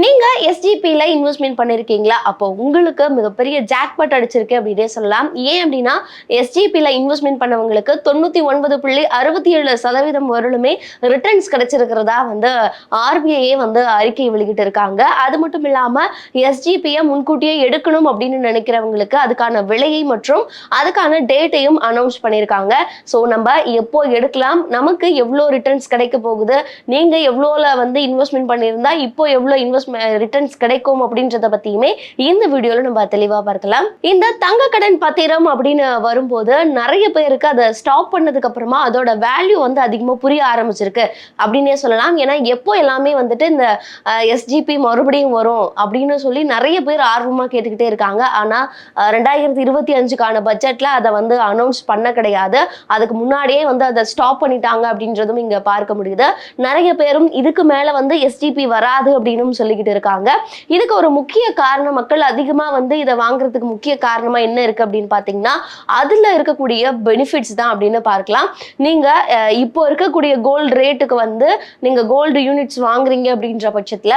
நீங்க எஸ்டிபியில் இன்வெஸ்ட்மெண்ட் பண்ணிருக்கீங்களா? அப்போ உங்களுக்கு மிகப்பெரிய ஜாக்பாட் அடிச்சிருக்கு அப்படின்னே சொல்லலாம். ஏன் அப்படின்னா எஸ்ஜிபியில இன்வெஸ்ட்மெண்ட் பண்ணவங்களுக்கு தொண்ணூத்தி ஒன்பது புள்ளி அறுபத்தி ஏழு சதவீதம் வரலுமே ரிட்டர்ன்ஸ் கிடைச்சிருக்கிறதா வந்து ஆர்பிஐயே வந்து அறிக்கை வெளியிட்டு இருக்காங்க. அது மட்டும் இல்லாம எஸ்ஜிபியை முன்கூட்டியே எடுக்கணும் அப்படின்னு நினைக்கிறவங்களுக்கு அதுக்கான விலையை மற்றும் அதுக்கான டேட்டையும் அனௌன்ஸ் பண்ணியிருக்காங்க. ஸோ நம்ம எப்போ எடுக்கலாம்? நமக்கு எவ்வளோ ரிட்டர்ன்ஸ் கிடைக்க போகுது? நீங்க எவ்வளோல வந்து இன்வெஸ்ட்மெண்ட் பண்ணியிருந்தா இப்போ எவ்வளோ இன்வெஸ்ட் ரிட்டர்ன்ஸ் கிடைக்கும் அப்படின்றத பத்தியுமே இந்த வீடியோல நம்ம தெளிவா பார்க்கலாம். இந்த தங்க கடன் பத்திரம் அப்படின்னு வரும்போது நிறைய பேருக்கு அதை ஸ்டாப் பண்ணதுக்கு அப்புறமா அதோட வேல்யூ வந்து அதிகமா புரிய ஆரம்பிச்சிருக்கு. அப்படின்னே சொல்லலாம். ஏன்னா எப்போ எல்லாமே வந்துட்டு இந்த எஸ்ஜிபி மறுபடியும் வரும் அப்படின்னு சொல்லி நிறைய பேர் ஆர்வமா கேட்டுக்கிட்டே இருக்காங்க. ஆனா ரெண்டாயிரத்தி இருபத்தி அஞ்சுக்கான பட்ஜெட்ல அதை வந்து அனௌன்ஸ் பண்ண கிடையாது. அதுக்கு முன்னாடியே வந்து அதை ஸ்டாப் பண்ணிட்டாங்க அப்படின்றதும் இங்க பார்க்க முடியுது. நிறைய பேரும் இதுக்கு மேல வந்து எஸ்டிபி வராது அப்படின்னு சொல்லி சொல்லிக்கிட்டு இருக்காங்க. இதுக்கு ஒரு முக்கிய காரணம் மக்கள் அதிகமா வந்து இதை வாங்குறதுக்கு முக்கிய காரணமா என்ன இருக்கு அப்படின்னு பாத்தீங்கன்னா அதுல இருக்கக்கூடிய பெனிஃபிட்ஸ் தான் அப்படின்னு பார்க்கலாம். நீங்க இப்போ இருக்கக்கூடிய கோல்டு ரேட்டுக்கு வந்து நீங்க கோல்டு யூனிட்ஸ் வாங்குறீங்க அப்படின்ற பட்சத்துல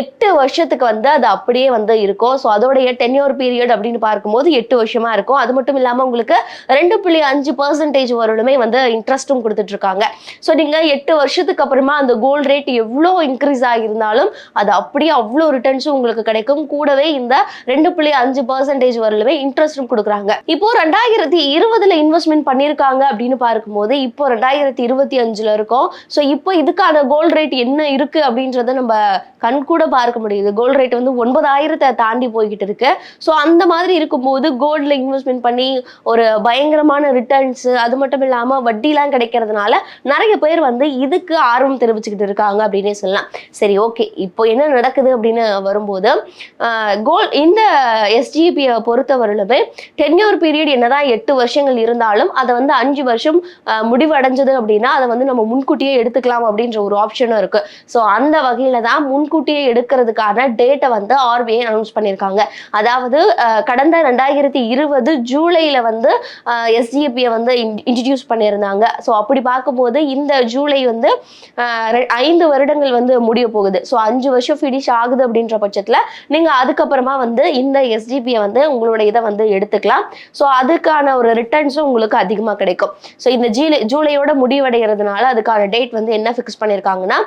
எட்டு வருஷத்துக்கு வந்து அது அப்படியே வந்து இருக்கும். ஸோ அதோடைய டென்யூர் பீரியட் அப்படின்னு பார்க்கும்போது எட்டு வருஷமா இருக்கும். அது மட்டும் இல்லாம உங்களுக்கு ரெண்டு புள்ளி அஞ்சு பர்சன்டேஜ் வரலுமே வந்து இன்ட்ரெஸ்ட்டும் கொடுத்துட்டு இருக்காங்க. ஸோ நீங்க எட்டு வருஷத்துக்கு அப்புறமா அந்த கோல்டு ரேட் எவ்வளோ இன்க்ரீஸ் ஆகியிருந்தாலும் அது அப்படியே அவ்வளோ ரிட்டர்ன்ஸும் உங்களுக்கு கிடைக்கும். கூடவே இந்த ரெண்டு புள்ளி அஞ்சு பர்சன்டேஜ் வரலுமே இன்ட்ரெஸ்ட்டும் கொடுக்குறாங்க. இப்போ ரெண்டாயிரத்தி இருபதுல இன்வெஸ்ட்மெண்ட் பண்ணியிருக்காங்க அப்படின்னு பார்க்கும்போது இப்போ ரெண்டாயிரத்தி இருபத்தி அஞ்சுல இருக்கோம். ஸோ இப்போ இதுக்கான கோல்டு ரேட் என்ன இருக்கு அப்படின்றத நம்ம கண் கூட பார்க்க முடியுது. கோல்டு ரேட் வந்து ஒன்பதாயிரத்தை தாண்டி போய்கிட்டு இருக்கு. ஸோ அந்த மாதிரி இருக்கும்போது கோல்டில் இன்வெஸ்ட்மெண்ட் பண்ணி ஒரு பயங்கரமான ரிட்டர்ன்ஸ் அது மட்டும் இல்லாமல் வட்டிலாம் கிடைக்கிறதுனால நிறைய பேர் வந்து இதுக்கு ஆர்வம் தெரிவிச்சுக்கிட்டு இருக்காங்க அப்படின்னே சொல்லலாம். சரி ஓகே இப்போ என்ன நடக்குது அப்படின்னு வரும்போது கோல் இந்த எஸ்டிபியை பொறுத்தவரையிலுமே டென்யூர் பீரியட் என்னதான் எட்டு வருஷங்கள் இருந்தாலும் அதை வந்து அஞ்சு வருஷம் முடிவடைஞ்சது அப்படின்னா அதை வந்து நம்ம முன்கூட்டியே எடுத்துக்கலாம் அப்படின்ற ஒரு ஆப்ஷனும் இருக்கு. ஸோ அந்த வகையில தான் முன்கூட்டியே எடுக்கிறதுக்கான டேட்டை வந்து ஆர்பிஐ அனௌன்ஸ் பண்ணியிருக்காங்க. அதாவது கடந்த ரெண்டாயிரத்தி இருபது ஜூலையில வந்து எஸ்டிபியை வந்து இன்ட்ரடியூஸ் பண்ணியிருந்தாங்க. ஸோ அப்படி பார்க்கும்போது இந்த ஜூலை வந்து ஐந்து வருடங்கள் வந்து முடிய போகுது. ஸோ அஞ்சு வருஷம் ஃபினிஷ் ஆகுது அப்படின்ற பட்சத்தில் நீங்கள் அதுக்கப்புறமா வந்து இந்த எஸ்டிபியை வந்து உங்களோட இதை வந்து எடுத்துக்கலாம். ஸோ அதுக்கான ஒரு ரிட்டர்ன்ஸும் உங்களுக்கு அதிகமாக கிடைக்கும். ஸோ இந்த ஜூலை ஜூலையோட முடிவடைகிறதுனால அதுக்கான டேட் வந்து என்ன ஃபிக்ஸ் பண்ணியிருக்காங்கன்னா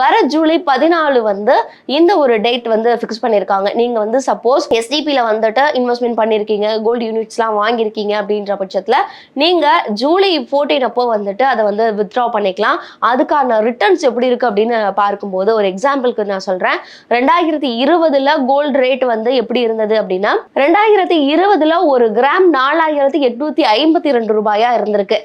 வர ஜூலை பதினாலு வந்து இந்த ஒரு டேட் வந்து ஃபிக்ஸ் பண்ணியிருக்காங்க நீங்கள் வந்து சப்போஸ் எஸ்டிபியில் வந்துட்டு இன்வெஸ்ட்மெண்ட் பண்ணியிருக்கீங்க கோல்டு யூனிட்ஸ்லாம் வாங்கியிருக்கீங்க அப்படின்ற பட்சத்தில் நீங்கள் ஜூலை ஃபோர்டீன் அப்போ வந்துட்டு அதை வந்து வித்ட்ரா பண்ணிக்கலாம். அதுக்கான ரிட்டர்ன்ஸ் எப்படி இருக்கு அப்படின்னு பார்க்கும்போது ஒரு எக்ஸாம்பிளுக்கு நான் சொல்கிறேன் ரெண்டாயிரத்தி இருபதுல கோல்டு ரேட் வந்து எப்படி இருந்தது அப்படின்னா ரெண்டாயிரத்தி இருபதுல ஒரு கிராம் நாலாயிரத்தி எட்நூத்தி ஐம்பத்தி ரெண்டு ரூபாயா இருந்திருக்கு.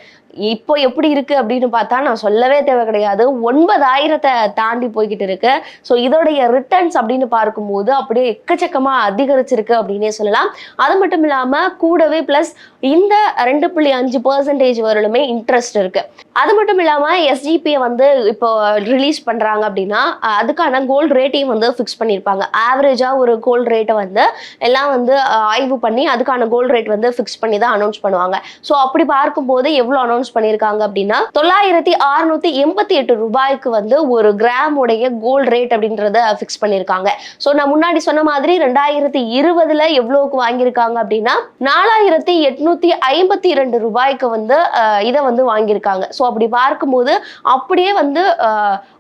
இப்போ எப்படி இருக்கு அப்படின்னு பார்த்தா நான் சொல்லவே தேவை கிடையாது. ஒன்பதாயிரத்தை தாண்டி போய்கிட்டு இருக்கு. ஸோ இதோடைய ரிட்டர்ன்ஸ் அப்படின்னு பார்க்கும்போது அப்படியே எக்கச்சக்கமா அதிகரிச்சிருக்கு அப்படின்னே சொல்லலாம். அது மட்டும் இல்லாம கூடவே ப்ளஸ் இந்த ரெண்டு புள்ளி அஞ்சு பர்சன்டேஜ் வரலுமே இன்ட்ரெஸ்ட் இருக்கு. அது மட்டும் இல்லாம எஸ்ஜிபியை வந்து இப்போ ரிலீஸ் பண்றாங்க அப்படின்னா அதுக்கான கோல்டு ரேட்டையும் வந்து ஃபிக்ஸ் பண்ணியிருப்பாங்க ஆவரேஜா ஒரு கோல்டு ரேட்டை வந்து எல்லாம் வந்து ஆய்வு பண்ணி அதுக்கான கோல்டு ரேட் வந்து ஃபிக்ஸ் பண்ணி தான் அனௌன்ஸ் பண்ணுவாங்க. ஸோ அப்படி பார்க்கும்போது எவ்வளோ அனௌன்ஸ் பண்ணியிருக்காங்க அப்படின்னா தொள்ளாயிரத்தி அறுநூத்தி எண்பத்தி எட்டு ரூபாய்க்கு வந்து ஒரு கிராம் உடைய கோல்டு ரேட் அப்படின்றத ஃபிக்ஸ் பண்ணியிருக்காங்க ஸோ நான் முன்னாடி சொன்ன மாதிரி ரெண்டாயிரத்தி இருபதுல எவ்வளோக்கு வாங்கியிருக்காங்க அப்படின்னா நாலாயிரத்தி எட்நூத்தி ஐம்பத்தி இரண்டு ரூபாய்க்கு வந்து இதை வந்து வாங்கியிருக்காங்க. ஸோ அப்படி பார்க்கும்போது அப்படியே வந்து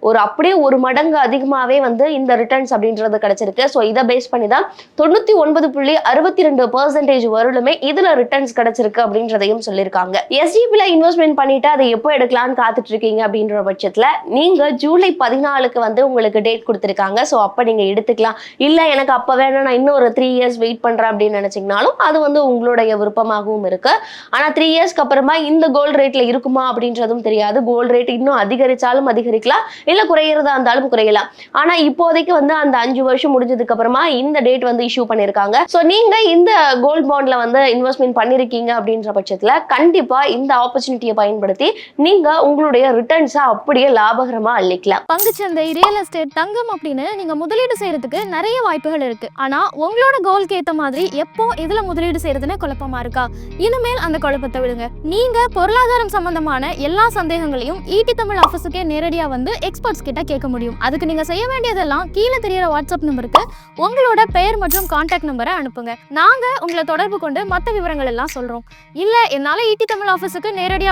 ஒரு அப்படியே ஒரு மடங்கு அதிகமாகவே வந்து இந்த ரிட்டர்ன்ஸ் அப்படின்றது கிடைச்சிருக்கு. ஸோ இதை பேஸ் பண்ணி தான் தொண்ணூத்தி ஒன்பது புள்ளி அறுபத்தி ரெண்டு பர்சன்டேஜ் வரலுமே இதுல ரிட்டர்ன்ஸ் கிடைச்சிருக்கு அப்படின்றதையும் சொல்லியிருக்காங்க. எஸ்டிபியில் இன்வெஸ்ட்மெண்ட் பண்ணிட்டு அதை எப்போ எடுக்கலாம்னு காத்துட்டு இருக்கீங்க அப்படின்ற பட்சத்துல நீங்க ஜூலை பதினாலுக்கு வந்து உங்களுக்கு டேட் கொடுத்துருக்காங்க. ஸோ அப்போ நீங்க எடுத்துக்கலாம். இல்ல எனக்கு அப்ப வேணாம் நான் இன்னும் ஒரு த்ரீ இயர்ஸ் வெயிட் பண்றேன் அப்படின்னு நினைச்சீங்கனாலும் அது வந்து உங்களுடைய விருப்பமாகவும் இருக்கு. ஆனா த்ரீ இயர்ஸ்க்கு அப்புறமா இந்த கோல்டு ரேட்ல இருக்குமா அப்படின்றதும் தெரியாது. கோல்டு ரேட் இன்னும் அதிகரிச்சாலும் அதிகரிக்கலாம். இல்ல குறையிறதா இருந்தாலும் குறையலாம். ஆனா இப்போதைக்கு வந்து அந்த அஞ்சு வருஷம் முடிஞ்சதுக்கு அப்புறமா இந்த டேட் வந்து இஷ்யூ பண்ணிருக்காங்க. ஸோ நீங்க இந்த கோல்ட் பாண்ட்ல வந்து இன்வெஸ்ட்மெண்ட் பண்ணிருக்கீங்க அப்படின்ற பட்சத்துல கண்டிப்பா இந்த ஆப்பர்ச்சுனிட்டி ஆப்பர்ச்சுனிட்டியை பயன்படுத்தி நீங்க உங்களுடைய ரிட்டர்ன்ஸை அப்படியே லாபகரமா அள்ளிக்கலாம். பங்குச்சந்தை ரியல் எஸ்டேட் தங்கம் அப்படின்னு நீங்க முதலீடு செய்யறதுக்கு நிறைய வாய்ப்புகள் இருக்கு. ஆனா உங்களோட கோல்க்கு ஏத்த மாதிரி எப்போ இதுல முதலீடு செய்யறதுன்னு குழப்பமா இருக்கா? இனிமேல் அந்த குழப்பத்தை விடுங்க. நீங்க பொருளாதாரம் சம்பந்தமான எல்லா சந்தேகங்களையும் ஈடி தமிழ் ஆஃபீஸுக்கே நேரடியா வந்து எக்ஸ்பர்ட்ஸ் கிட்ட கேட்க முடியும். அதுக்கு நீங்க செய்ய வேண்டியதெல்லாம் கீழே தெரியற வாட்ஸ்அப் நம்பருக்கு உங்களோட பெயர் மற்றும் கான்டாக்ட் நம்பரை அனுப்புங்க. நாங்க உங்களை தொடர்பு கொண்டு மற்ற விவரங்கள் எல்லாம் சொல்றோம். இல்ல என்னால ஈட்டி தமிழ் ஆஃபீஸுக்கு